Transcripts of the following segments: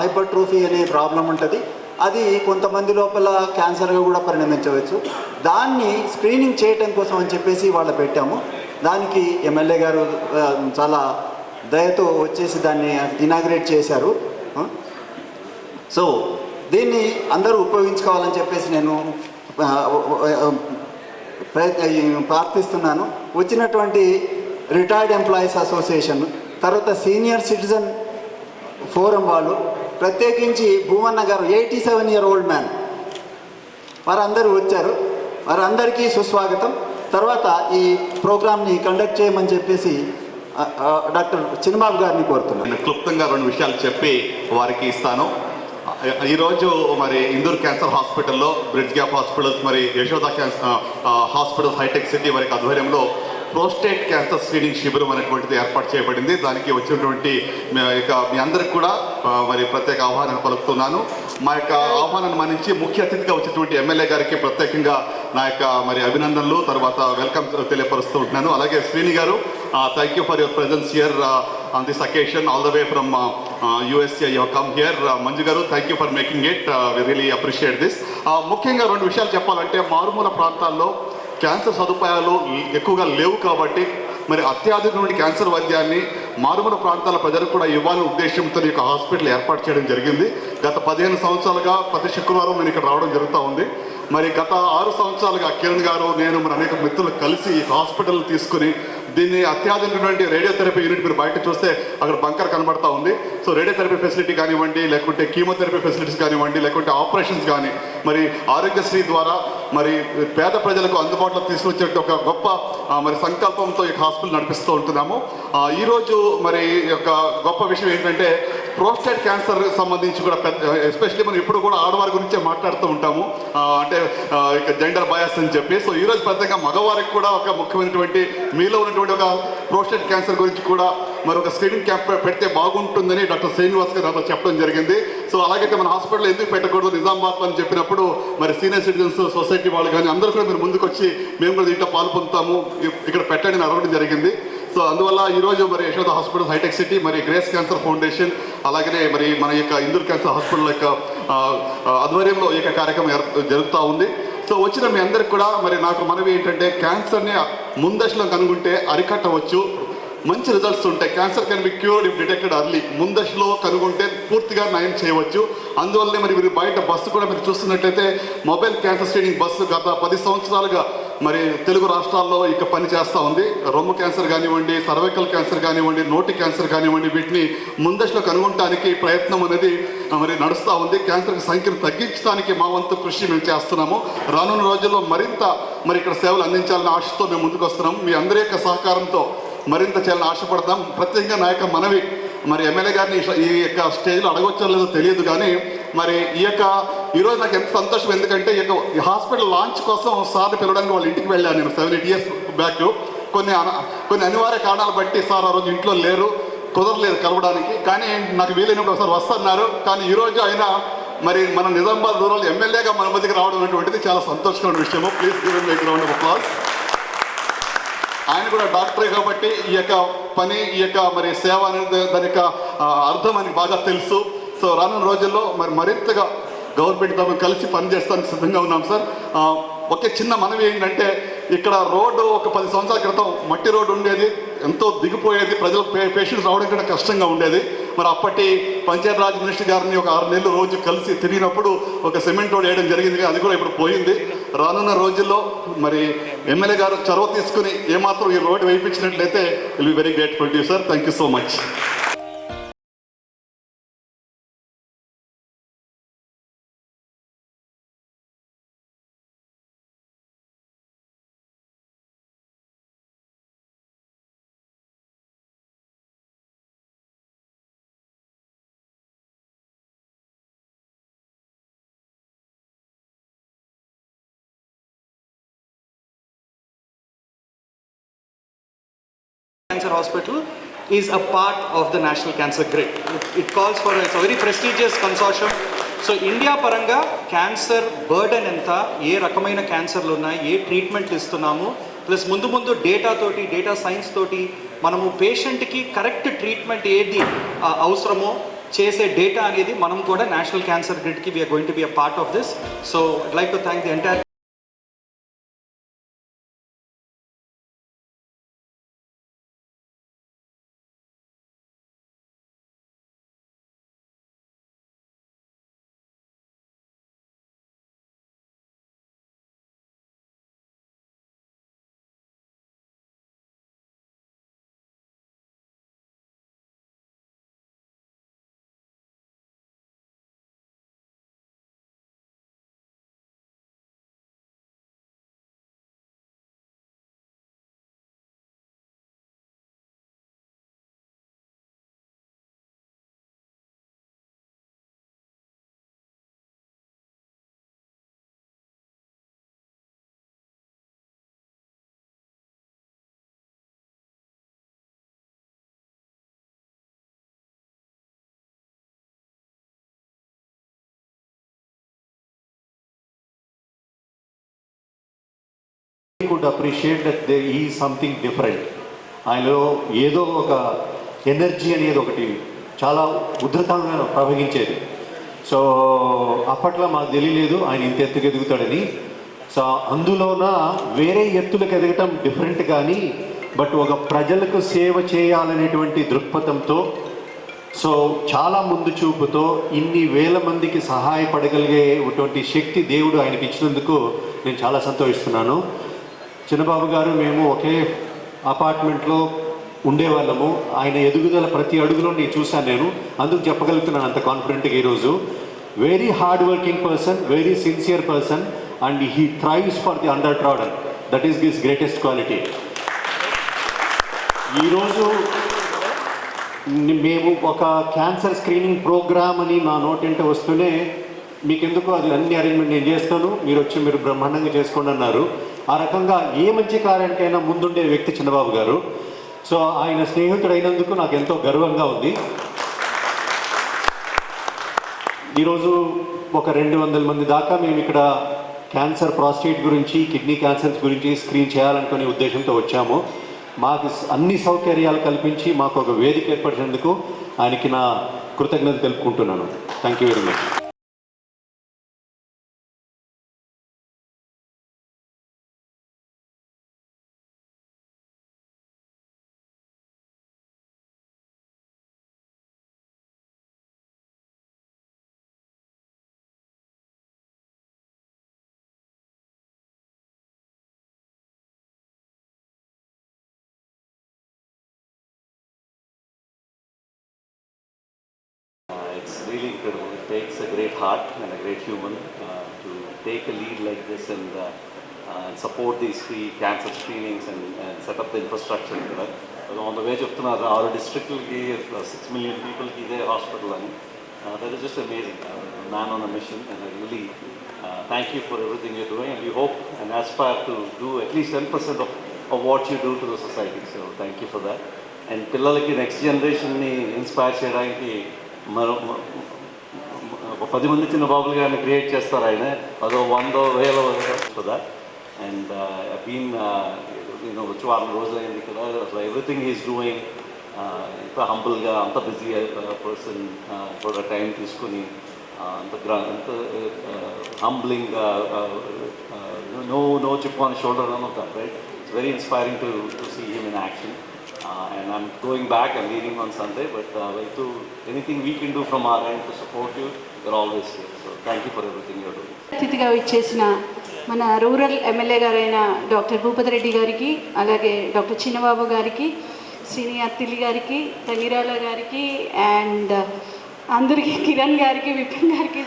Hypertrophy అనే problem ఉంటుంది. అది కొంతమంది లోపల క్యాన్సర్గా కూడా పరిణమించవచ్చు. దాన్ని స్క్రీనింగ్ చేయటం కోసం అని చెప్పేసి వాళ్ళు పెట్టాము. దానికి ఎమ్మెల్యే గారు చాలా దయతో వచ్చేసి దాన్ని ఇనాగ్రేట్ చేశారు. సో దీన్ని అందరూ ఉపయోగించుకోవాలని చెప్పేసి నేను ప్రార్థిస్తున్నాను. వచ్చినటువంటి రిటైర్డ్ ఎంప్లాయీస్ అసోసియేషన్ తర్వాత సీనియర్ సిటిజన్ ఫోరం వాళ్ళు ప్రత్యేకించి Bhumanna garu eighty seven year old man. వారందరూ వచ్చారు. వారందరికీ సుస్వాగతం. తర్వాత ఈ ప్రోగ్రామ్ని కండక్ట్ చేయమని చెప్పేసి డాక్టర్ చిన్నబాబు గారిని కోరుతున్నాను. నేను క్లుప్తంగా రెండు విషయాలు చెప్పి వారికి ఇస్తాను. ఈరోజు మరి ఇందూర్ క్యాన్సర్ హాస్పిటల్లో బ్రిడ్జ్ గ్యాప్ హాస్పిటల్స్ మరి Yashoda cancer hospitals hitech city వారికి ఆధ్వర్యంలో ప్రోస్టేట్ క్యాన్సర్ స్క్రీనింగ్ శిబిరం అనేటువంటిది ఏర్పాటు చేయబడింది. దానికి వచ్చినటువంటి మీ- ఇక మీ అందరికి కూడా మరి ప్రత్యేక ఆహ్వానం పలుకుతున్నాను. మా యొక్క ఆహ్వానాన్ని మన్నించి ముఖ్య అతిథిగా వచ్చినటువంటి ఎమ్మెల్యే గారికి ప్రత్యేకంగా నా యొక్క మరి అభినందనలు. తర్వాత వెల్కమ్ తెలియపరుస్తూ ఉంటున్నాను. అలాగే Srini garu thank you for your presence here on this occasion all the way from USA you come here Manju garu thank you for making it we really appreciate this ముఖ్యంగా రెండు విషయాలు చెప్పాలంటే మారుమూల ప్రాంతాల్లో cancer సదుపాయాలు ఎక్కువగా లేవు కాబట్టి మరి అత్యాధునిక క్యాన్సర్ వైద్యాన్ని మారుమూల ప్రాంతాల ప్రజలకు కూడా ఇవ్వాలనే ఉద్దేశంతో ఈ యొక్క హాస్పిటల్ ఏర్పాటు చేయడం జరిగింది. గత పదిహేను సంవత్సరాలుగా ప్రతి శుక్రవారం నేను ఇక్కడ రావడం జరుగుతూ ఉంది. మరి గత ఆరు సంవత్సరాలుగా కిరణ్ గారు నేను మన అనేక మిత్రులు కలిసి ఈ హాస్పిటల్ తీసుకుని దీన్ని అత్యాధునికటువంటి రేడియోథెరపీ యూనిట్ మీరు బయట చూస్తే అక్కడ బంకర్ కనబడతా ఉంది. సో రేడియోథెరపీ ఫెసిలిటీ కానివ్వండి లేకుంటే కీమోథెరపీ ఫెసిలిటీస్ కానివ్వండి లేకుంటే ఆపరేషన్స్ కానీ మరి ఆరోగ్యశ్రీ ద్వారా మరి పేద ప్రజలకు అందుబాటులో తీసుకొచ్చే ఒక గొప్ప మరి సంకల్పంతో ఈ హాస్పిటల్ నడిపిస్తూ ఉంటున్నాము. ఈరోజు మరి ఈ యొక్క గొప్ప విషయం ఏంటంటే ప్రోస్టేట్ క్యాన్సర్ సంబంధించి కూడా పెద్ద ఎస్పెషల్లీ మనం ఇప్పుడు కూడా ఆడవారి గురించే మాట్లాడుతూ ఉంటాము. అంటే ఇక జెండర్ బయాస్ అని చెప్పి. సో ఈరోజు పెద్దగా మగవారికి కూడా ఒక ముఖ్యమైనటువంటి మీలో ఉన్నటువంటి ఒక ప్రోస్టేట్ క్యాన్సర్ గురించి కూడా మరి ఒక స్క్రీనింగ్ క్యాంప్ పెడితే బాగుంటుందని డాక్టర్ శ్రీనివాస్ గారు అలా చెప్పడం జరిగింది. సో అలాగైతే మన హాస్పిటల్ ఎందుకు పెట్టకూడదు? నిజామాబాద్ అని చెప్పినప్పుడు మరి సీనియర్ సిటిజన్స్ సొసైటీ వాళ్ళు కానీ అందరూ కూడా మీరు ముందుకు వచ్చి మేము కూడా దీంట్లో పాల్పొందుతాము ఇక్కడ పెట్టండి అని అడగడం జరిగింది. సో అందువల్ల ఈరోజు మరి యశోద హాస్పిటల్ హైటెక్ సిటీ మరి గ్రేస్ క్యాన్సర్ ఫౌండేషన్ అలాగనే మరి మన యొక్క ఇందూర్ క్యాన్సర్ హాస్పిటల్ యొక్క ఆధ్వర్యంలో ఈ యొక్క కార్యక్రమం జరుగుతూ ఉంది. సో వచ్చిన మీ అందరికి కూడా మరి నాకు మనవి ఏంటంటే క్యాన్సర్ని ముందశలో కనుగొంటే అరికట్టవచ్చు. మంచి రిజల్ట్స్ ఉంటాయి. Cancer can be cured if detected early ముందశలో కనుగొంటే పూర్తిగా నయం చేయవచ్చు. అందువల్లనే మరి మీరు బయట బస్సు కూడా మీరు చూస్తున్నట్లయితే మొబైల్ క్యాన్సర్ స్క్రీనింగ్ బస్సు గత పది సంవత్సరాలుగా మరి తెలుగు రాష్ట్రాల్లో ఇక పని చేస్తూ ఉంది. రొమ్ము క్యాన్సర్ కానివ్వండి సర్వైకల్ క్యాన్సర్ కానివ్వండి నోటి క్యాన్సర్ కానివ్వండి వీటిని ముందశలో కనుగొనడానికి ప్రయత్నం అనేది మరి నడుస్తూ ఉంది. క్యాన్సర్ సంఖ్యను తగ్గించడానికి మా వంతు కృషి మేము చేస్తున్నాము. రానున్న రోజుల్లో మరింత మరి ఇక్కడ సేవలు అందించాలని ఆశతో మేము ముందుకు వస్తున్నాం. మీ అందరి యొక్క సహకారంతో మరింత చేయాలని ఆశపడతాం. ప్రత్యేకంగా నా యొక్క మనవి మరి ఎమ్మెల్యే గారిని ఈ- ఈ యొక్క స్టేజ్లో అడగొచ్చో లేదో తెలియదు కానీ మరి ఈ యొక్క ఈరోజు నాకు ఎంత సంతోషం ఎందుకంటే ఈ యొక్క హాస్పిటల్ లాంచ్ కోసం సార్ని పిలవడానికి వాళ్ళ ఇంటికి వెళ్ళాను నేను సెవెన్ ఎయిట్ ఇయర్స్ బ్యాక్ కొన్ని అన- కొన్ని అనివార్య కారణాలు బట్టి సార్ ఆ రోజు ఇంట్లో లేరు కుదరలేదు కలవడానికి. కానీ నాకు వీలైనప్పుడు ఒకసారి వస్తున్నారు. కానీ ఈరోజు ఆయన మరి మన నిజామాబాద్ రూరల్ ఎమ్మెల్యేగా మన మధ్యకి రావడం అనేటువంటిది చాలా సంతోషకరమైన విషయము. Please give me ground of applause ఆయన కూడా డాక్టరే కాబట్టి ఈ యొక్క పని ఈ యొక్క మరి సేవ అనేది దాని యొక్క అర్థం అని బాగా తెలుసు. సో రానున్న రోజుల్లో మరి మరింతగా గవర్నమెంట్తో కలిసి పనిచేస్తానికి సిద్ధంగా ఉన్నాం సార్. ఒకే చిన్న మనవి ఏంటంటే ఇక్కడ రోడ్డు ఒక పది సంవత్సరాల క్రితం మట్టి రోడ్డు ఉండేది ఎంతో దిగిపోయేది ప్రజలు పేషెంట్స్ రావడం కూడా కష్టంగా ఉండేది. మరి అప్పటి పంచాయతీరాజ్ మినిస్టర్ గారిని ఒక ఆరు నెలలు రోజు కలిసి తిరిగినప్పుడు ఒక సిమెంట్ రోడ్ వేయడం జరిగింది అది కూడా ఇప్పుడు పోయింది. రానున్న రోజుల్లో మరి ఎమ్మెల్యే గారు చొరవ తీసుకుని ఏమాత్రం ఈ road వేయించినట్లయితే will be very grateful to sir thank you so much Cancer Hospital is a part of the National Cancer Grid. It, it calls for, it's a very prestigious consortium. So India పరంగా cancer burden ఎంత ఏ రకమైన క్యాన్సర్లు ఉన్నాయి ఏ ట్రీట్మెంట్లు ఇస్తున్నాము plus ముందు ముందు data తోటి డేటా సైన్స్ తోటి మనము పేషెంట్కి కరెక్ట్ ట్రీట్మెంట్ ఏది అవసరమో చేసే డేటా అనేది మనం కూడా national cancer గ్రిడ్కి we're going to be a part of this so like to thank the entire could appreciate that they ఈ సంథింగ్ డిఫరెంట్ ఆయనలో ఏదో ఒక ఎనర్జీ అనేది ఒకటి చాలా ఉధృతంగా ప్రవహించేది. సో అప్పట్లో మాకు తెలియలేదు ఆయన ఇంత ఎత్తుకు ఎదుగుతాడని. సో అందులోన వేరే ఎత్తులకు ఎదగటం డిఫరెంట్ కానీ బట్ ఒక ప్రజలకు సేవ చేయాలనేటువంటి దృక్పథంతో సో చాలా ముందు చూపుతో ఇన్ని వేల మందికి సహాయపడగలిగేటువంటి శక్తి దేవుడు ఆయనకి ఇచ్చినందుకు నేను చాలా సంతోషిస్తున్నాను. చిన్నబాబు గారు మేము ఒకే అపార్ట్మెంట్లో ఉండేవాళ్ళము. ఆయన ఎదుగుదల ప్రతి అడుగులో నేను చూశాను నేను. అందుకు చెప్పగలుగుతున్నాను అంత కాన్ఫిడెంట్గా ఈరోజు. Very hard working person very sincere person and he thrives for the under trader that is this greatest quality ఈరోజు మేము ఒక క్యాన్సర్ స్క్రీనింగ్ ప్రోగ్రామ్ అని నా నోటింట వస్తూనే మీకు ఎందుకు అది అన్ని అరేంజ్మెంట్ నేను చేస్తాను. మీరు వచ్చి మీరు బ్రహ్మాండంగా చేసుకోండి అన్నారు. ఆ రకంగా ఏ మంచి కార్యానికైనా ముందుండే వ్యక్తి చంద్రబాబు గారు. సో ఆయన స్నేహితుడైనందుకు నాకు ఎంతో గర్వంగా ఉంది. ఈరోజు ఒక రెండు వందల మంది దాకా మేము ఇక్కడ క్యాన్సర్ ప్రాస్టేట్ గురించి కిడ్నీ క్యాన్సర్స్ గురించి స్క్రీన్ చేయాలనుకునే ఉద్దేశంతో వచ్చాము. మాకు అన్ని సౌకర్యాలు కల్పించి మాకు ఒక వేదిక ఏర్పరిచినందుకు ఆయనకి నా కృతజ్ఞత తెలుపుకుంటున్నాను. Thank you very much heart and a great human uh, to take a lead like this and uh, uh, and support these free cancer screenings and, and set up the infrastructure ఇక్కడ on the way చెప్తున్నారు ఆరు డిస్ట్రిక్ట్లకి six million పీపుల్కి ఇదే hospital అని that is just amazing man on a mission and I really thank you for everything you doing and you hope and aspire to do at least ten percent of of what you do to the society so thank you for that and పిల్లలకి next జనరేషన్ని inspire చేయడానికి మరో మ- ఒక పది మంది చిన్న బాబులు గారిని క్రియేట్ చేస్తారు ఆయన. అదో వందో వేల కదా అండ్ బీన్ నేను వచ్చి వారం రోజులు అయింది కదా ఎవ్రీథింగ్ ఈజ్ డూయింగ్ ఇంత హంబుల్గా అంత బిజీ పర్సన్ కూడా టైం తీసుకుని అంత గ్రా అంత humbling no no chip on shoulder అని ఒక right it's very inspiring to to see him in action and I'm going back and leading on Sunday but but to anything we can do from our from to support you అతిథిగా ఇచ్చేసిన మన rural MLA గారైన doctor Bhupathi Reddy గారికి అలాగే doctor చిన్నబాబు గారికి శ్రీని అత్తిలి గారికి తగిరాల గారికి and uh, అందరికీ కిరణ్ గారికి విపిన్ గారికి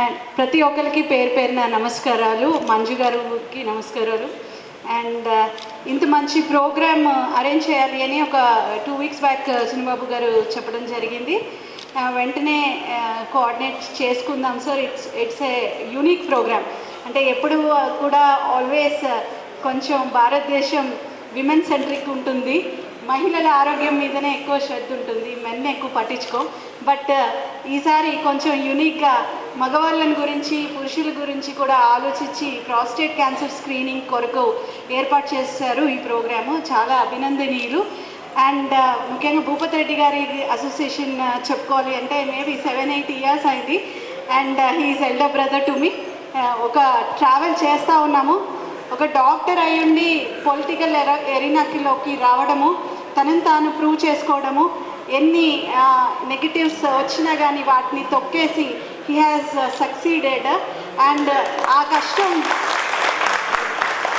అండ్ ప్రతి ఒక్కరికి పేరు పేరున నమస్కారాలు మంజు గారికి నమస్కారాలు. అండ్ uh, ఇంత మంచి ప్రోగ్రామ్ uh, అరేంజ్ చేయాలి అని ఒక టూ వీక్స్ బ్యాక్ చిన్నబాబు గారు చెప్పడం జరిగింది. వెంటనే కోఆర్డినేట్ చేసుకుందాం. Sir it's it's a unique program అంటే ఎప్పుడు కూడా ఆల్వేస్ కొంచెం భారతదేశం విమెన్ సెంట్రిక్ ఉంటుంది. మహిళల ఆరోగ్యం మీదనే ఎక్కువ శ్రద్ధ ఉంటుంది. మెన్ ఎక్కువ పట్టించుకో. బట్ ఈసారి కొంచెం యూనిక్గా మగవాళ్ళని గురించి పురుషుల గురించి కూడా ఆలోచించి ప్రాస్టేట్ క్యాన్సర్ స్క్రీనింగ్ కొరకు ఏర్పాటు చేశారు ఈ ప్రోగ్రాము. చాలా అభినందనీయులు. అండ్ ముఖ్యంగా భూపతి రెడ్డి గారి అసోసియేషన్ చెప్పుకోవాలి అంటే మేబీ సెవెన్ ఎయిట్ ఇయర్స్ అయింది. And he is elder brother to me ఒక ట్రావెల్ చేస్తూ ఉన్నాము. ఒక డాక్టర్ అయ్యుండి పొలిటికల్ ఎర ఎరినాకిలోకి రావడము తనని తాను ప్రూవ్ చేసుకోవడము ఎన్ని నెగిటివ్స్ వచ్చినా కానీ వాటిని తొక్కేసి హీ హ్యాస్ సక్సీడెడ్ అండ్ ఆ కష్టం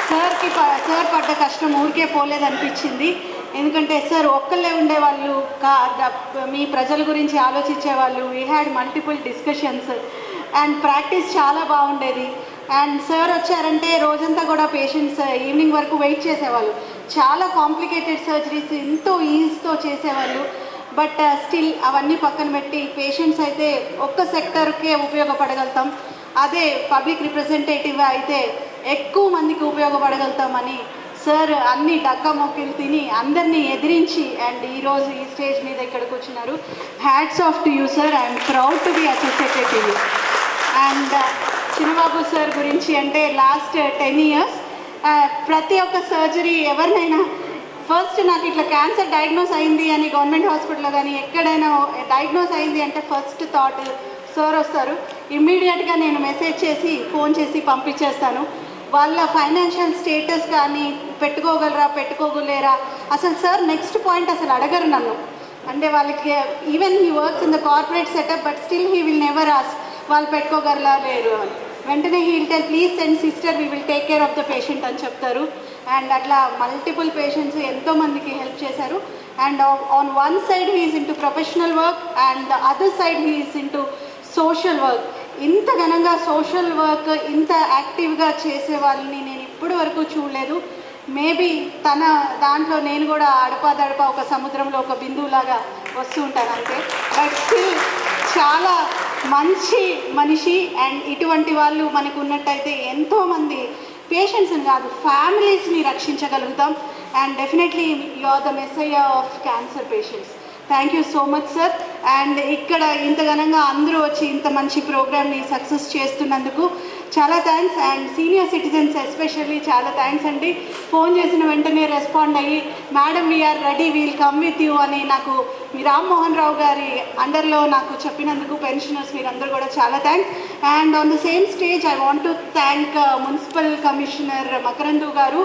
సార్కి ప- సార్ పడ్డ కష్టం ఊరికే పోలేదనిపించింది. ఎందుకంటే సార్ ఒక్కళ్ళే ఉండేవాళ్ళు కా మీ ప్రజల గురించి ఆలోచించే వాళ్ళు we had multiple discussions and practice చాలా బాగుండేది. అండ్ సార్ వచ్చారంటే రోజంతా కూడా పేషెంట్స్ ఈవినింగ్ uh, వరకు వెయిట్ చేసేవాళ్ళు. చాలా కాంప్లికేటెడ్ సర్జరీస్ ఎంతో ఈజ్తో చేసేవాళ్ళు. బట్ స్టిల్ uh, అవన్నీ పక్కన పెట్టి పేషెంట్స్ అయితే ఒక్క సెక్టర్కే ఉపయోగపడగలుగుతాం. అదే పబ్లిక్ రిప్రజెంటేటివ్ అయితే ఎక్కువ మందికి ఉపయోగపడగలుగుతామని సార్ అన్ని డక్క మొక్కలు తిని అందరినీ ఎదిరించి అండ్ ఈరోజు ఈ స్టేజ్ మీద ఇక్కడికి వచ్చినారు. Hats off to you sir I'm proud to be associated to you and Chinnababu sir గురించి అంటే లాస్ట్ టెన్ ఇయర్స్ ప్రతి ఒక్క సర్జరీ ఎవరినైనా ఫస్ట్ నాకు ఇట్లా క్యాన్సర్ డయాగ్నోస్ అయింది అని గవర్నమెంట్ హాస్పిటల్లో కానీ ఎక్కడైనా డయాగ్నోస్ అయింది అంటే ఫస్ట్ థాట్ సార్ వస్తారు. ఇమ్మీడియట్గా నేను మెసేజ్ చేసి ఫోన్ చేసి పంపించేస్తాను. వాళ్ళ ఫైనాన్షియల్ స్టేటస్ కానీ పెట్టుకోగలరా పెట్టుకోగలేరా అసలు సార్ నెక్స్ట్ పాయింట్ అసలు అడగరు నన్ను. అంటే వాళ్ళకి even he works in the corporate setup but still he will never ask వాళ్ళు పెట్టుకోగలరా లేరు అని. వెంటనే he'll tell please send sister we will take care of the patient అని చెప్తారు. అండ్ అట్లా మల్టిపుల్ పేషెంట్స్ ఎంతో మందికి హెల్ప్ చేశారు. And on one side he is into professional work and the other side he is into social work ఇంత ఘనంగా social work ఇంత యాక్టివ్గా చేసే వాళ్ళని నేను ఇప్పటి వరకు చూడలేదు. మేబీ తన దాంట్లో నేను కూడా అడపాదడప ఒక సముద్రంలో ఒక బిందువులాగా వస్తూ ఉంటాను అంతే. బట్ స్టిల్ చాలా మంచి మనిషి అండ్ ఇటువంటి వాళ్ళు మనకు ఉన్నట్టయితే ఎంతోమంది పేషెంట్స్ని కాదు ఫ్యామిలీస్ని రక్షించగలుగుతాం. And definitely you are the messiah of cancer patients thank you so much sir and ఇక్కడ ఇంత ఘనంగా అందరూ వచ్చి ఇంత మంచి ప్రోగ్రామ్ని సక్సెస్ చేస్తున్నందుకు చాలా thanks and senior citizens especially చాలా థ్యాంక్స్ అండి. ఫోన్ చేసిన వెంటనే రెస్పాండ్ అయ్యి madam we're ready we'll come with you అని నాకు మీ రామ్మోహన్ రావు గారి అండర్లో నాకు చెప్పినందుకు పెన్షనర్స్ మీరందరూ కూడా చాలా thanks and on the same stage I want to thank municipal commissioner Makarandu garu.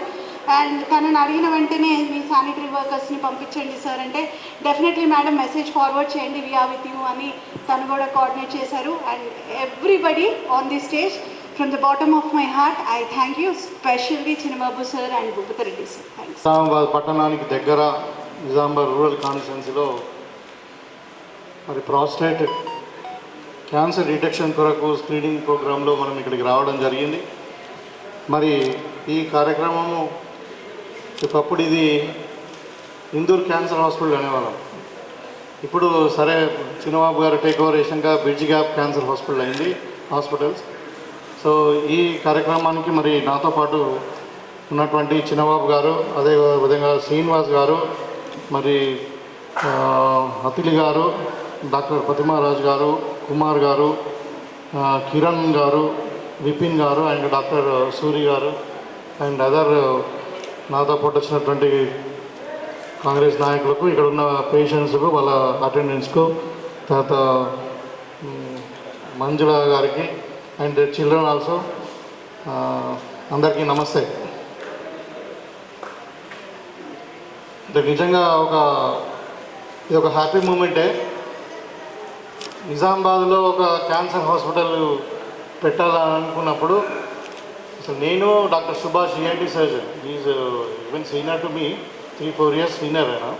And తనని అడిగిన వెంటనే మీ శానిటరీ వర్కర్స్ని పంపించండి సార్ అంటే డెఫినెట్లీ మేడం మెసేజ్ ఫార్వర్డ్ చేయండి వీఆర్ విత్ యూ అని తను కూడా కోఆర్డినేట్ చేశారు. And everybody on the stage from the bottom of my heart I thank you specially Chinnababu sir and Bhupathireddy sir thanks Nizamabad పట్టణానికి దగ్గర Nizamabad rural కాన్స్టిట్యున్సీలో మరి prostate cancer detection కొరకు స్క్రీనింగ్ ప్రోగ్రాంలో మనం ఇక్కడికి రావడం జరిగింది. మరి ఈ కార్యక్రమము ఒకప్పుడు ఇది ఇందూర్ క్యాన్సర్ హాస్పిటల్ అనేవాళ్ళం. ఇప్పుడు సరే చిన్నబాబు గారు టేక్ ఓవర్ చేసాక బ్రిడ్జ్ గ్యాప్ క్యాన్సర్ హాస్పిటల్ అయింది హాస్పిటల్స్. సో ఈ కార్యక్రమానికి మరి నాతో పాటు ఉన్నటువంటి చిన్నబాబు గారు అదే విధంగా శ్రీనివాస్ గారు మరి అతిలి గారు డాక్టర్ ప్రతిమారాజు గారు కుమార్ గారు కిరణ్ గారు విపిన్ గారు అండ్ డాక్టర్ సూరి గారు అండ్ అదర్ నాతో పాటు వచ్చినటువంటి కాంగ్రెస్ నాయకులకు ఇక్కడ ఉన్న పేషెంట్స్కు వాళ్ళ అటెండెన్స్కు తర్వాత మంజుల గారికి అండ్ చిల్డ్రన్ ఆల్సో అందరికీ నమస్తే. అంటే నిజంగా ఒక ఇది ఒక హ్యాపీ మూమెంటే. నిజామాబాద్లో ఒక క్యాన్సర్ హాస్పిటల్ పెట్టాలని అనుకున్నప్పుడు సో నేను doctor Subhash ENT surgeon is even senior to me three four years senior అయినా.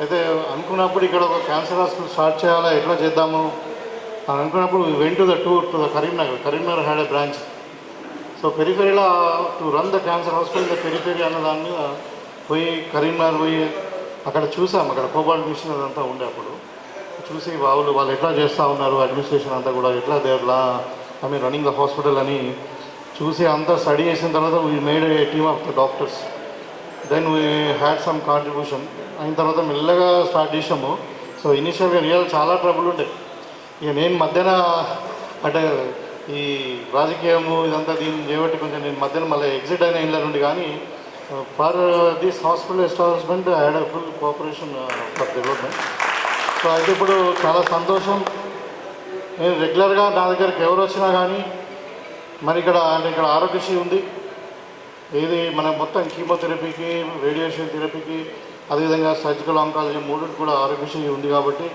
అయితే అనుకున్నప్పుడు ఇక్కడ ఒక క్యాన్సర్ హాస్పిటల్ స్టార్ట్ చేయాలా ఎట్లా చేద్దాము? అని అనుకున్నప్పుడు when to the tour to the Karimnagar Karimnagar had a branch so పెరిఫెరీలో to run the cancer hospital the periphery అన్న దాని మీద పోయి కరీంనగర్ పోయి అక్కడ చూసాం. అక్కడ కోబాల్ట్ మిషన్ అదంతా ఉండే అప్పుడు. చూసి వాళ్ళు వాళ్ళు ఎట్లా చేస్తూ ఉన్నారు అడ్మినిస్ట్రేషన్ అంతా కూడా ఎట్లా దేర్లా I mean running the hospital అని చూసి అంతా స్టడీ చేసిన తర్వాత we made a team of the doctors then we had some contribution అయిన తర్వాత మెల్లగా స్టార్ట్ చేసాము సో ఇనిషియల్గా రియల్ చాలా ట్రబుల్ ఉండే. ఇక నేను మధ్యన అంటే ఈ రాజకీయము ఇదంతా దీన్ని చేయబట్టి కొంచెం నేను మధ్యన మళ్ళీ ఎగ్జిట్ అయిన ఇంట్లో నుండి కానీ for this hospital establishment I had full cooperation for development so అయితే ఇప్పుడు చాలా సంతోషం. నేను రెగ్యులర్గా నా దగ్గరికి ఎవరు వచ్చినా కానీ మరి ఇక్కడ అంటే ఇక్కడ ఆరోగ్యశ్రీ ఉంది. ఇది మన మొత్తం కీమోథెరపీకి రేడియేషన్ థెరపీకి అదేవిధంగా సర్జికల్ ఆంకాలజీ మూడు కూడా ఆరోగ్యశ్రీ ఉంది కాబట్టి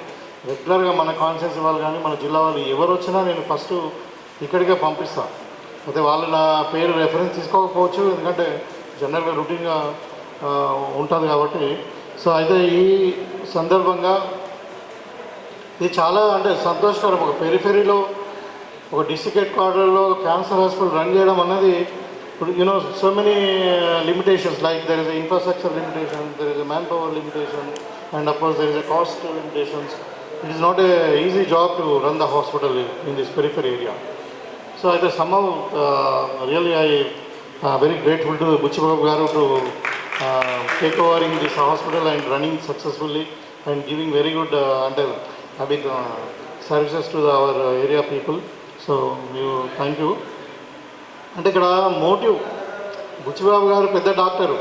రెగ్యులర్గా మన కాన్షియన్స్ వాళ్ళు కానీ మన జిల్లా వాళ్ళు ఎవరు వచ్చినా నేను ఫస్ట్ ఇక్కడికే పంపిస్తాను అయితే వాళ్ళు నా పేరు రెఫరెన్స్ తీసుకోకపోవచ్చు ఎందుకంటే జనరల్గా రొటీన్గా ఉంటుంది కాబట్టి. సో అయితే ఈ సందర్భంగా ఇది చాలా అంటే సంతోషకరం. ఒక పెరిఫెరీలో ఒక డిస్ట్రిక్ట్ హెడ్ క్వార్టర్లో క్యాన్సర్ హాస్పిటల్ రన్ చేయడం అన్నది ఇప్పుడు you know so many limitations like there is infrastructure limitation there is manpower limitation and of course there is a cost limitations it is not a easy job to run the hospital in this periphery area so అయితే some really I very grateful to Buchibabu garu to take overing this hospital and running successfully and giving very good అంటే I services to our area people so మీరు thank you అంటే ఇక్కడ motive Buchibabu గారు పెద్ద doctor.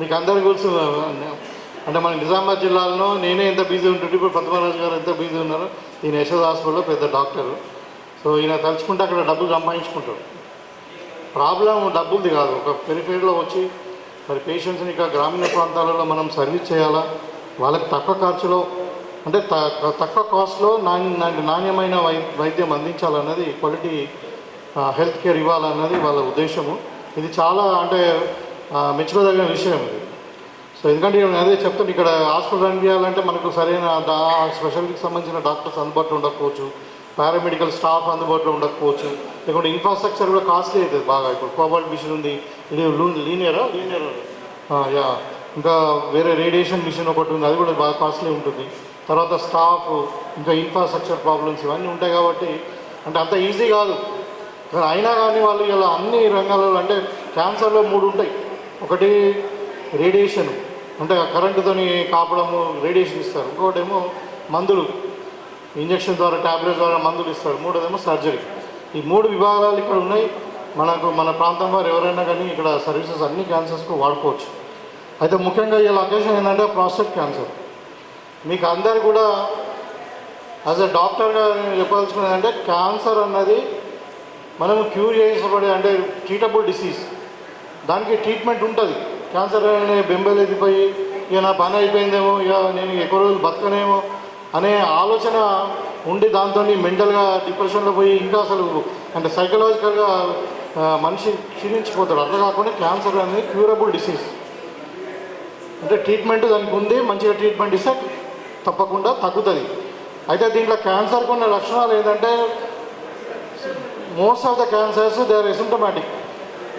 మీకు అందరికీ తెలుసు అంటే మన నిజామాబాద్ జిల్లాలో నేనే ఎంత బిజీ ఉంటుంటే ఇప్పుడు పద్మరాజు గారు ఎంత బిజీ ఉన్నారో ఈయన యశోద్ హాస్పిటల్లో పెద్ద డాక్టరు. సో ఈయన తలుచుకుంటే అక్కడ డబ్బులు సంపాదించుకుంటాడు. ప్రాబ్లం డబ్బులది కాదు ఒక పెరిఫేర్లో వచ్చి మరి పేషెంట్స్ని ఇక గ్రామీణ ప్రాంతాలలో మనం సర్వీస్ చేయాలా? వాళ్ళకి తక్కువ ఖర్చులో అంటే తక్కువ కాస్ట్లో నాణ్య నాణ్య- నాణ్యమైన వైద్యం అందించాలన్నది క్వాలిటీ హెల్త్ కేర్ ఇవ్వాలన్నది వాళ్ళ ఉద్దేశము. ఇది చాలా అంటే మెచ్చుకోదగిన విషయం ఇది. సో ఎందుకంటే నేను అదే చెప్తాను ఇక్కడ హాస్పిటల్ రన్ చేయాలంటే మనకు సరైన డా- స్పెషాలిటీకి సంబంధించిన డాక్టర్స్ అందుబాటులో ఉండకపోవచ్చు. పారామెడికల్ స్టాఫ్ అందుబాటులో ఉండకపోవచ్చు. లేకుంటే ఇన్ఫ్రాస్ట్రక్చర్ కూడా కాస్ట్లీ అవుతుంది బాగా. ఇప్పుడు కోబాల్ట్ మిషన్ ఉంది. ఇది లీనియరా? లీనియర్. యా. ఇంకా వేరే రేడియేషన్ మిషన్ ఒకటి ఉంది. అది కూడా బాగా కాస్ట్లీ ఉంటుంది. తర్వాత స్టాఫ్ ఇంకా ఇన్ఫ్రాస్ట్రక్చర్ ప్రాబ్లమ్స్ ఇవన్నీ ఉంటాయి కాబట్టి అంటే అంత ఈజీ కాదు. కానీ అయినా కానీ వాళ్ళు ఇలా అన్ని రంగాలలో అంటే క్యాన్సర్లో మూడు ఉంటాయి. ఒకటి రేడియేషన్ అంటే కరెంటుతోని కాపడము రేడియేషన్ ఇస్తారు. ఇంకోటేమో మందులు ఇంజక్షన్ ద్వారా ట్యాబ్లెట్ ద్వారా మందులు ఇస్తారు. మూడోదేమో సర్జరీ ఈ మూడు విభాగాలు ఇక్కడ ఉన్నాయి. మనకు మన ప్రాంతం వారు ఎవరైనా కానీ ఇక్కడ సర్వీసెస్ అన్ని క్యాన్సర్స్కు వాడుకోవచ్చు. అయితే ముఖ్యంగా ఈ అకేషన్ ఏంటంటే ప్రాస్టేట్ క్యాన్సర్ మీకు అందరు కూడా యాజ్ అ డాక్టర్గా నేను చెప్పదలుచుకున్నది అంటే క్యాన్సర్ అన్నది మనం క్యూర్ చేసబడే అంటే ట్రీటబుల్ డిసీజ్ దానికి ట్రీట్మెంట్ ఉంటుంది. క్యాన్సర్ అనే బెంబేలెదిపోయి ఇక నా పని అయిపోయిందేమో ఇక నేను ఎక్కువ రోజులు బతకనేమో అనే ఆలోచన ఉండి దాంతో మెంటల్గా డిప్రెషన్లో పోయి ఇంకా అసలు అంటే సైకలాజికల్గా మనిషి క్షీణించిపోతాడు. అట్లా కాకుండా క్యాన్సర్ అనేది క్యూరబుల్ డిసీజ్ అంటే ట్రీట్మెంట్ దానికి ఉంది మంచిగా ట్రీట్మెంట్ ఇస్తే తప్పకుండా తగ్గుతుంది. అయితే దీంట్లో క్యాన్సర్కి ఉన్న లక్షణాలు ఏంటంటే most of the cancers they are asymptomatic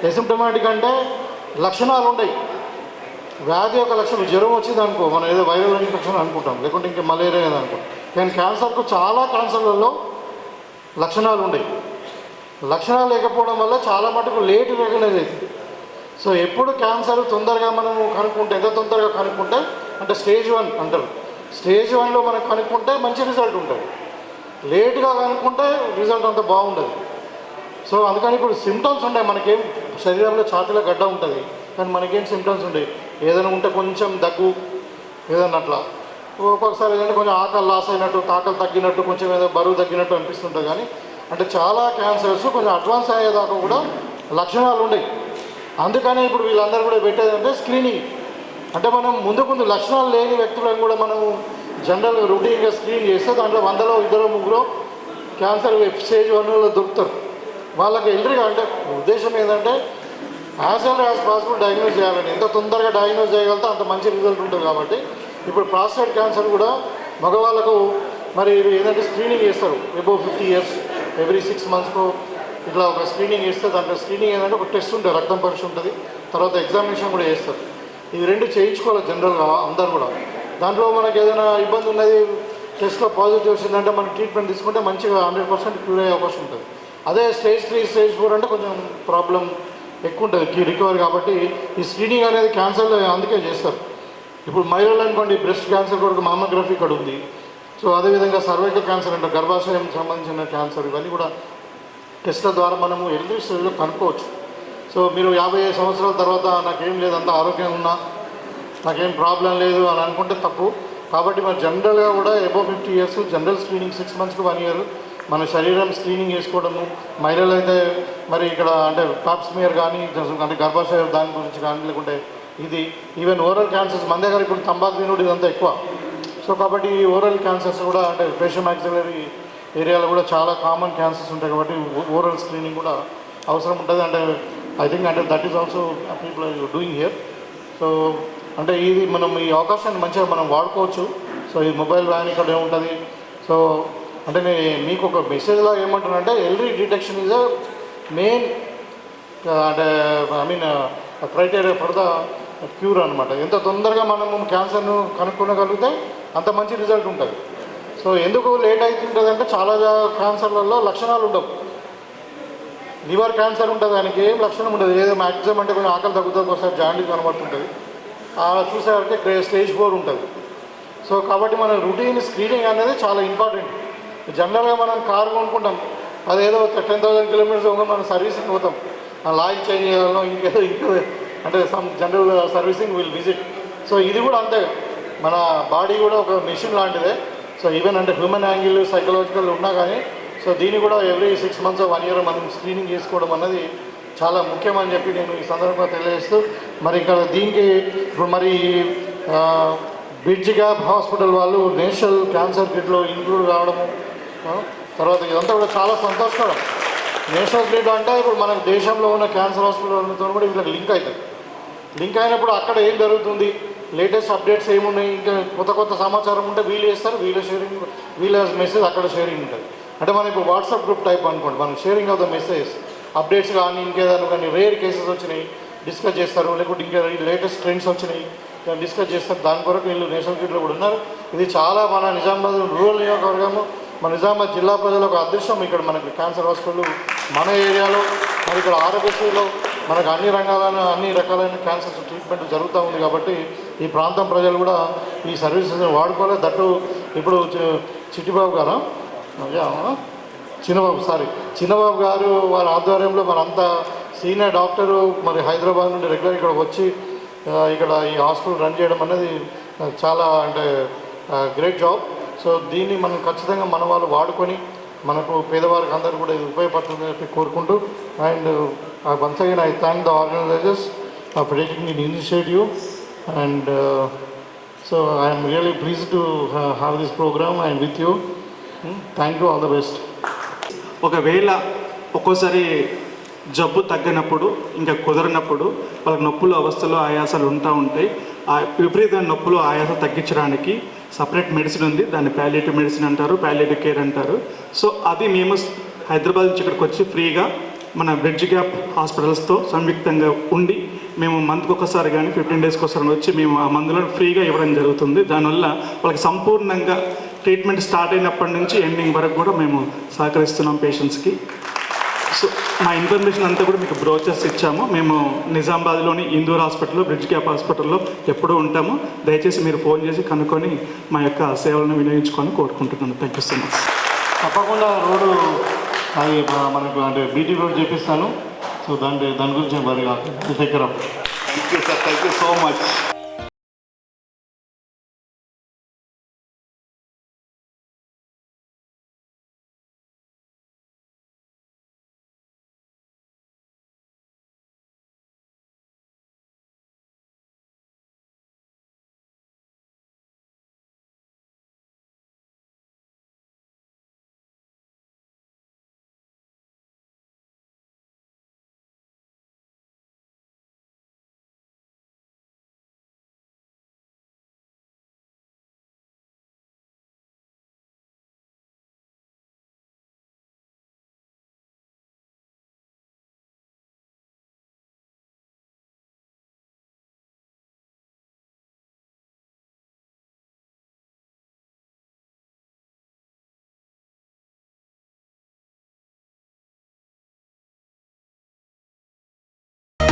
asymptomatic అంటే లక్షణాలు ఉండయి వ్యాధి యొక్క లక్షణం జ్వరం వచ్చింది అనుకో మనం ఏదో వైరల్ ఇన్ఫెక్షన్ అనుకుంటాం లేకుంటే ఇంకా మలేరియా అని అనుకో కానీ క్యాన్సర్కు చాలా క్యాన్సర్లలో లక్షణాలు ఉండయి లక్షణాలు లేకపోవడం వల్ల చాలా మటుకు లేట్ రికగ్నైజ్ అవుతుంది. సో ఎప్పుడు క్యాన్సర్ తొందరగా మనము కనుక్కుంటే ఎంత తొందరగా కనుక్కుంటే అంటే స్టేజ్ వన్ అంటారు. స్టేజ్ వన్లో మనం కనుక్కుంటే మంచి రిజల్ట్ ఉంటుంది. లేట్గా కనుక్కుంటే రిజల్ట్ అంత బాగుండదు. సో అందుకని ఇప్పుడు సిమ్టమ్స్ ఉంటాయి మనకేం శరీరంలో ఛాతీలో గడ్డ ఉంటుంది. కానీ మనకేం సిమ్టమ్స్ ఉంటాయి ఏదైనా ఉంటే కొంచెం దగ్గు ఏదన్నా అట్లా. ఒక్కొక్కసారి ఏదైనా కొంచెం ఆకలి లాస్ అయినట్టు తాకలు తగ్గినట్టు కొంచెం ఏదో బరువు తగ్గినట్టు అనిపిస్తుంటుంది కానీ అంటే చాలా క్యాన్సర్స్ కొంచెం అడ్వాన్స్ అయ్యేదాకా కూడా లక్షణాలు ఉన్నాయి అందుకనే ఇప్పుడు వీళ్ళందరూ కూడా పెట్టేదంటే స్క్రీనింగ్ అంటే మనం ముందు ముందు లక్షణాలు లేని వ్యక్తులను కూడా మనము జనరల్ రొటీన్గా స్క్రీన్ చేస్తే దాంట్లో వందలో ఇద్దరు ముగ్గురు క్యాన్సర్ స్టేజ్ వన్లో దొరుకుతారు. వాళ్ళకి ఎల్రిగా అంటే ఉద్దేశం ఏంటంటే as well as possible diagnose చేయాలని ఎంత తొందరగా డయాగ్నోజ్ చేయగలితే అంత మంచి రిజల్ట్ ఉంటుంది కాబట్టి. ఇప్పుడు ప్రాస్టేట్ క్యాన్సర్ కూడా మగవాళ్ళకు మరి ఏంటంటే స్క్రీనింగ్ చేస్తారు. Above fifty years every six మంత్స్కు ఇట్లా ఒక స్క్రీనింగ్ చేస్తే దాంట్లో స్క్రీనింగ్ ఏంటంటే ఒక టెస్ట్ ఉంటుంది రక్తం పరీక్ష ఉంటుంది. తర్వాత ఎగ్జామినేషన్ కూడా చేస్తారు. ఇవి రెండు చేయించుకోవాలి జనరల్గా అందరు కూడా. దాంట్లో మనకి ఏదైనా ఇబ్బంది ఉన్నది టెస్ట్లో పాజిటివ్ వచ్చిందంటే మనం ట్రీట్మెంట్ తీసుకుంటే మంచిగా హండ్రెడ్ పర్సెంట్ క్యూర్ అయ్యే అవకాశం ఉంటుంది. అదే స్టేజ్ త్రీ స్టేజ్ ఫోర్ అంటే కొంచెం ప్రాబ్లం ఎక్కువ ఉంటుంది రికవరీ కాబట్టి ఈ స్క్రీనింగ్ అనేది క్యాన్సర్ అందుకే చేస్తారు. ఇప్పుడు మహిళలు అనుకోండి బ్రెస్ట్ క్యాన్సర్ కొరకు మామోగ్రఫీ ఇక్కడ ఉంది. సో అదేవిధంగా సర్వైకల్ క్యాన్సర్ అంటే గర్భాశయం సంబంధించిన క్యాన్సర్ ఇవన్నీ కూడా టెస్ట్ల ద్వారా మనము ఎర్లీ స్టేజ్లో కనుక్కోవచ్చు. సో మీరు యాభై ఐదు సంవత్సరాల తర్వాత నాకేం లేదు అంత ఆరోగ్యంగా ఉన్నా నాకేం ప్రాబ్లం లేదు అని అనుకుంటే తప్పు. కాబట్టి మరి జనరల్గా కూడా above fifty years general screening six మంత్స్కి వన్ ఇయర్. మన శరీరం స్క్రీనింగ్ చేసుకోవడము మహిళలు అయితే మరి ఇక్కడ అంటే పాప్స్మియర్ కానీ అంటే గర్భాశయ దాని గురించి కానీ లేకుంటే ఇది ఈవెన్ ఓరల్ క్యాన్సర్స్ మన దగ్గర ఇప్పుడు తంబాకు తినుడు ఇదంతా ఎక్కువ. సో కాబట్టి ఈ ఓరల్ క్యాన్సర్స్ కూడా అంటే ఫేషియల్ మ్యాక్సిలరీ ఏరియాలో కూడా చాలా కామన్ క్యాన్సర్స్ ఉంటాయి కాబట్టి ఓరల్ స్క్రీనింగ్ కూడా అవసరం ఉంటుంది. అంటే ఐ థింక్ అంటే that is also people are doing here so అంటే ఇది మనం ఈ అవకాశాన్ని మంచిగా మనం వాడుకోవచ్చు. సో ఈ మొబైల్ వ్యాన్ ఇక్కడ ఉంటుంది సో అంటే నేను మీకు ఒక మెసేజ్ లాగా early detection is a main అంటే I mean criteria for the cure అనమాట ఎంత తొందరగా మనము క్యాన్సర్ను కనుక్కోగలిగితే అంత మంచి రిజల్ట్ ఉంటుంది. సో ఎందుకు లేట్ అవుతుంటుంది అంటే చాలా క్యాన్సర్లలో లక్షణాలు ఉండవు. లివర్ క్యాన్సర్ ఉంటుంది దానికి ఏం లక్షణం ఉండదు. ఏదో మ్యాక్సిమం అంటే కొంచెం ఆకలి తగ్గుతుంది ఒకసారి జాండీస్ కనబడుతుంటుంది. అలా చూసేవారికి స్టేజ్ ఫోర్ ఉంటుంది. సో కాబట్టి మన రొటీన్ స్క్రీనింగ్ అనేది చాలా ఇంపార్టెంట్. జనరల్గా మనం కారు కొనుక్కుంటాం. అదేదో టెన్ థౌసండ్ కిలోమీటర్స్ మనం సర్వీసింగ్ పోతాం. ఆ లాయిల్ చేంజ్ చేయాలనో ఇంకేదో ఇంకో అంటే some general servicing will visit. So ఇది కూడా అంతే. మన బాడీ కూడా ఒక మిషన్ లాంటిదే. సో ఈవెన్ అంటే హ్యూమన్ యాంగిల్ సైకలాజికల్ ఉన్నా కానీ సో దీన్ని కూడా every six months one year మనం స్క్రీనింగ్ చేసుకోవడం అన్నది చాలా ముఖ్యమని చెప్పి నేను ఈ సందర్భంగా తెలియజేస్తూ మరి ఇక్కడ దీనికి ఇప్పుడు మరి బ్రిడ్జ్ గ్యాప్ హాస్పిటల్ వాళ్ళు నేషనల్ క్యాన్సర్ కిట్లో ఇంక్లూడ్ కావడము తర్వాత ఇదంతా కూడా చాలా సంతోషకరం. నేషనల్ గ్రిడ్ అంటే ఇప్పుడు మన దేశంలో ఉన్న క్యాన్సర్ హాస్పిటల్తో కూడా వీళ్ళకి లింక్ అవుతుంది లింక్ అయినప్పుడు అక్కడ ఏం జరుగుతుంది? లేటెస్ట్ అప్డేట్స్ ఏమున్నాయి? ఇంకా కొత్త కొత్త సమాచారం ఉంటే వీళ్ళు వేస్తారు వీళ్ళ షేరింగ్ వీళ్ళ మెసేజ్ అక్కడ షేరింగ్ ఉంటుంది. అంటే మనం ఇప్పుడు వాట్సాప్ గ్రూప్ టైప్ అనుకోండి మనం sharing of the message updates కానీ ఇంకేదైనా కానీ రేర్ కేసెస్ వచ్చినాయి డిస్కస్ చేస్తారు లేకుంటే ఇంకా లేటెస్ట్ ట్రెండ్స్ వచ్చినాయి దాన్ని డిస్కస్ చేస్తారు దాని కొరకు వీళ్ళు నేషనల్ గ్రిడ్లో కూడా ఉన్నారు. ఇది చాలా మన నిజామాబాద్ రూరల్ నియోజకవర్గము మన నిజామాబాద్ జిల్లా ప్రజలకు అదృష్టం. ఇక్కడ మనకి క్యాన్సర్ హాస్పిటల్ మన ఏరియాలో మరి ఇక్కడ ఆరోగ్యశ్రీలో మనకు అన్ని రంగాలైన అన్ని రకాలైన క్యాన్సర్ ట్రీట్మెంట్ జరుగుతూ ఉంది కాబట్టి ఈ ప్రాంతం ప్రజలు కూడా ఈ సర్వీసెస్ వాడుకోవాలి. దట్టు ఇప్పుడు చిట్టిబాబు గారు? చిన్నబాబు సారీ చిన్నబాబు గారు వారి ఆధ్వర్యంలో మనంతా సీనియర్ డాక్టరు మరి హైదరాబాద్ నుండి రెగ్యులర్ ఇక్కడ వచ్చి ఇక్కడ ఈ హాస్పిటల్ రన్ చేయడం అనేది చాలా అంటే గ్రేట్ జాబ్ సో దీన్ని మనం ఖచ్చితంగా మన వాళ్ళు వాడుకొని మనకు పేదవారికి అందరూ కూడా ఇది ఉపయోగపడుతుందని చెప్పి కోరుకుంటూ and once again I thank the organisers for taking in initiative and so I'm really please to have this program and with you thank you all the best ఒకవేళ ఒక్కోసారి జబ్బు తగ్గినప్పుడు ఇంకా కుదరనప్పుడు వాళ్ళకి నొప్పులు అవస్థలు ఆయాసాలు ఉంటా ఉంటాయి. ఆ విపరీతమైన నొప్పులు ఆయాసం తగ్గించడానికి సపరేట్ మెడిసిన్ ఉంది. దాన్ని ప్యాలియేటివ్ మెడిసిన్ అంటారు ప్యాలియేటివ్ కేర్ అంటారు. సో అది మేము హైదరాబాద్ నుంచి ఇక్కడికి వచ్చి ఫ్రీగా మన బ్రిడ్జ్ గ్యాప్ హాస్పిటల్స్తో సంయుక్తంగా ఉండి మేము మంత్కి ఒకసారి కానీ ఫిఫ్టీన్ డేస్కి ఒకసారి వచ్చి మేము ఆ మందులను ఫ్రీగా ఇవ్వడం జరుగుతుంది. దానివల్ల వాళ్ళకి సంపూర్ణంగా ట్రీట్మెంట్ స్టార్ట్ అయినప్పటి నుంచి ఎండింగ్ వరకు కూడా మేము సహకరిస్తున్నాం పేషెంట్స్కి. సో మా ఇన్ఫర్మేషన్ అంతా కూడా మీకు బ్రోచర్స్ ఇచ్చాము. మేము నిజామాబాద్లోని ఇందూర్ హాస్పిటల్లో బ్రిడ్జ్ క్యాప్ హాస్పిటల్లో ఎప్పుడూ ఉంటాము. దయచేసి మీరు ఫోన్ చేసి కనుక్కొని మా యొక్క సేవలను వినియోగించుకొని కోరుకుంటున్నాను. థ్యాంక్ యూ సో మచ్ తప్పకుండా రోడ్డు అది మన- మనకు అంటే బీటీ రోడ్ చేపిస్తాను. సో దాని దాని గురించి మరి దగ్గర. Thank you sir thank you so much